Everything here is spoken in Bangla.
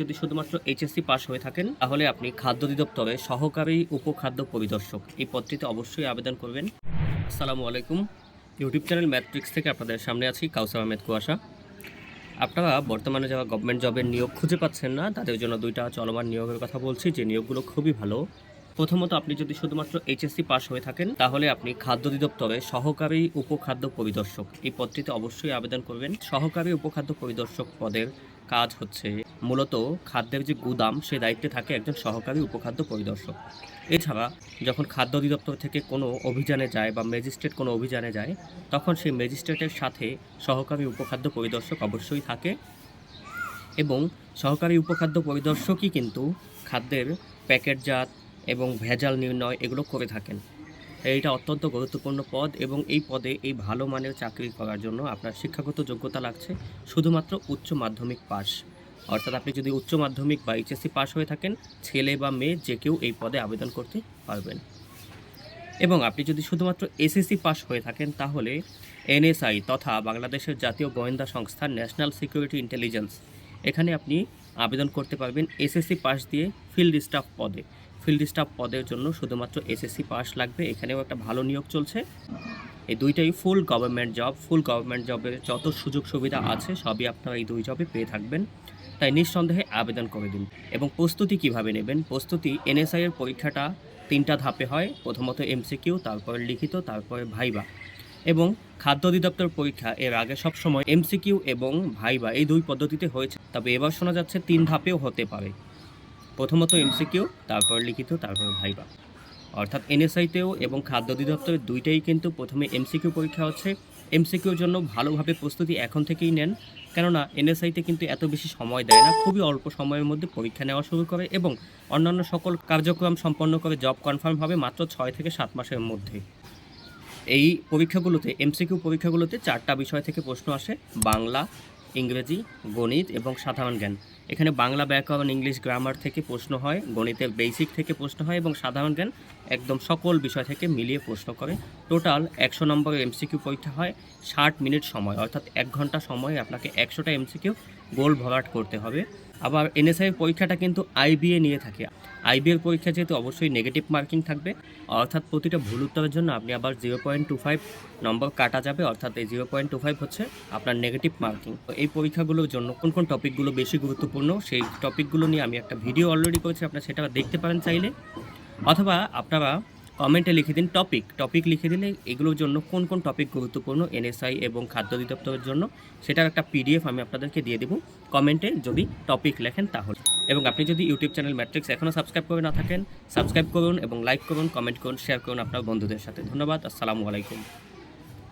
যদি শুধুমাত্র এইচএসসি পাস হয়ে থাকেন, তাহলে আপনি খাদ্য অধিদপ্তরে সহকারী উপখাদ্য পরিদর্শক। এই পদটিতে অবশ্যই আবেদন করবেন। আসসালামু আলাইকুম। ইউটিউব চ্যানেল ম্যাট্রিক্স থেকে আপনাদের সামনে আছি কাউসার আহমেদ কুয়াশা। আপনারা বর্তমানে যারা গভর্নমেন্ট জবের নিয়োগ খুঁজে পাচ্ছেন না, তাদের জন্য দুইটা চলমান নিয়োগের কথা বলছি, যে নিয়োগগুলো খুবই ভালো। প্রথমত, আপনি যদি শুধুমাত্র এইচএসসি পাস হয়ে থাকেন, তাহলে আপনি খাদ্য অধিদপ্তরে সহকারী উপখাদ্য পরিদর্শক। এই পদটিতে অবশ্যই আবেদন করবেন। সহকারী উপখাদ্য পরিদর্শক পদের কাজ হচ্ছে মূলত খাদ্যের যে গুদাম সে দায়িত্বে থাকে একজন সহকারী উপখাদ্য পরিদর্শক। এছাড়া যখন খাদ্য অধিদপ্তর থেকে কোনো অভিযানে যায় বা ম্যাজিস্ট্রেট কোনো অভিযানে যায়, তখন সেই ম্যাজিস্ট্রেটের সাথে সহকারী উপখাদ্য পরিদর্শক অবশ্যই থাকে এবং সহকারী উপখাদ্য পরিদর্শকই কিন্তু খাদ্যের প্যাকেটজাত এবং ভেজাল নির্ণয় এগুলো করে থাকেন। এইটা অত্যন্ত গুরুত্বপূর্ণ পদ এবং এই পদে এই ভালো মানের চাকরি করার জন্য আপনার শিক্ষাগত যোগ্যতা লাগছে, শুধুমাত্র উচ্চ মাধ্যমিক পাস অর্থাৎ আপনি যদি উচ্চ মাধ্যমিক বা এইচএসসি পাস হয়ে থাকেন, ছেলে বা মেয়ে যে কেউ এই পদে আবেদন করতে পারবেন। এবং আপনি যদি শুধুমাত্র এসএসসি পাস হয়ে থাকেন, তাহলে এনএসআই তথা বাংলাদেশের জাতীয় গোয়েন্দা সংস্থা ন্যাশনাল সিকিউরিটি ইন্টেলিজেন্স, এখানে আপনি আবেদন করতে পারবেন এসএসসি পাস দিয়ে ফিল্ড স্টাফ পদে। ফিল্ড স্টাফ পদের জন্য শুধুমাত্র এসএসসি পাস লাগবে, এখানেও একটা ভালো নিয়োগ চলছে। এই দুইটাই full government job full government জবের যত সুযোগ সুবিধা আছে, সবই আপনারা এই দুই জবে পেয়ে থাকবেন। তাই নিঃসন্দেহে আবেদন করে দিন। এবং প্রস্তুতি কীভাবে নেবেন? প্রস্তুতি এনএসআই এর পরীক্ষাটা তিনটা ধাপে হয়। প্রথমত এমসিকিউ তারপরে লিখিত, তারপরে ভাইবা। এবং খাদ্য অধিদপ্তর পরীক্ষা এর আগে সবসময় এমসিকিউ এবং ভাইবা এই দুই পদ্ধতিতে হয়েছে। তবে এবার শোনা যাচ্ছে তিন ধাপেও হতে পারে। প্রথমত এমসিকিউ তারপর লিখিত, তারপর ভাইবা। অর্থাৎ এনএসআইতেও এবং খাদ্য অধিদপ্তরের দুইটাই কিন্তু প্রথমে এমসিকিউ পরীক্ষা হচ্ছে। এমসিকিউর জন্য ভালোভাবে প্রস্তুতি এখন থেকেই নেন। কেননা, এনএসআইতে কিন্তু এত বেশি সময় দেয় না, খুবই অল্প সময়ের মধ্যে পরীক্ষা নেওয়া শুরু করে এবং অন্যান্য সকল কার্যক্রম সম্পন্ন করে জব কনফার্ম হবে মাত্র ছয় থেকে সাত মাসের মধ্যে। এই পরীক্ষাগুলোতে, এমসিকিউ পরীক্ষাগুলোতে চারটা বিষয় থেকে প্রশ্ন আসে। বাংলা, ইংরেজি, গণিত এবং সাধারণ জ্ঞান। এখানে বাংলা ব্যাকরণ, ইংলিশ গ্রামার থেকে প্রশ্ন হয়, গণিতের বেসিক থেকে প্রশ্ন হয় এবং সাধারণ জ্ঞান একদম সকল বিষয় থেকে মিলিয়ে প্রশ্ন করে। টোটাল একশো নম্বরের এমসিকিউ পরীক্ষা হয় ষাট মিনিট সময়, অর্থাৎ এক ঘণ্টা সময়ে আপনাকে একশোটা এমসিকিউ গোল ভরাট করতে হবে। আবার এনএসআই পরীক্ষাটা কিন্তু আইবিএ নিয়ে থাকে। আইবিএর পরীক্ষা যেহেতু অবশ্যই নেগেটিভ মার্কিং থাকবে, অর্থাৎ প্রতিটা ভুল উত্তরের জন্য আপনি আবার zero point two five number কাটা যাবে, অর্থাৎ এই জিরো পয়েন্ট টু ফাইভ হচ্ছে আপনার নেগেটিভ মার্কিং তো এই পরীক্ষাগুলোর জন্য কোন কোন টপিকগুলো বেশি গুরুত্বপূর্ণ সেই টপিকগুলো নিয়ে আমি একটা ভিডিও অলরেডি করেছি, আপনারা সেটা দেখতে পারেন চাইলে। অথবা আপনারা কমেন্টে লিখে দিন টপিক টপিক লিখে দিলে এগুলোর জন্য কোন কোন টপিক গুরুত্বপূর্ণ এনএসআই এবং খাদ্য অধিদপ্তরের জন্য, সেটার একটা পিডিএফ আমি আপনাদেরকে দিয়ে দেবো। কমেন্টে যদি টপিক লেখেন তাহলে। এবং আপনি যদি ইউটিউব চ্যানেল ম্যাট্রিক্স এখনও সাবস্ক্রাইব করে না থাকেন সাবস্ক্রাইব করুন এবং লাইক করুন কমেন্ট করুন শেয়ার করুন আপনার বন্ধুদের সাথে। ধন্যবাদ, আসসালামু আলাইকুম।